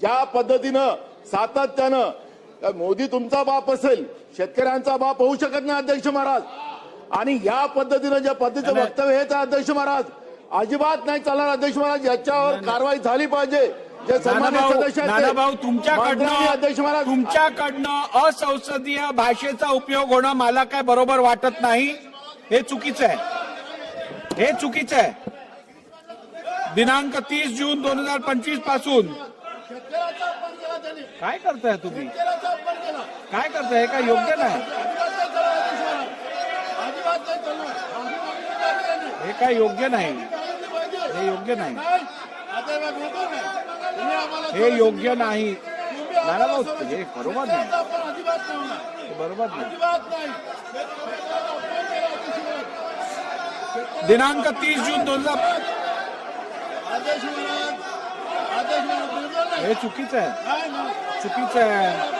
ज्या पद्धतीनं सातत्यानं मोदी तुमचा बाप असेल शेतकऱ्यांचा बाप होऊ शकत नाही अध्यक्ष महाराज. आणि या पद्धतीनं ज्या पद्धतीचं. वक्तव्य आहे अध्यक्ष महाराज अजिबात नाही चालणार अध्यक्ष महाराज. याच्यावर कारवाई झाली पाहिजे. जे सन्मानित सदस्य तुमच्याकडनं अध्यक्ष महाराज तुमच्याकडनं असंसदीय भाषेचा उपयोग होणं मला काय बरोबर वाटत नाही हे चुकीचं आहे. हे चुकीचं आहे. दिनांक तीस जून दोन हजार पंचवीसपासून काय करता है तुम्ही? काय करता है का योग्य नाही? हे काय योग्य नाही. हे योग्य नाही. हे योग्य नाही. नाना भाऊ, हे बरोबर नाही. बरोबर नाही. दिनांक तीस जून दोन हज़ार हे चुकीचं आहे. चुकीचं आहे.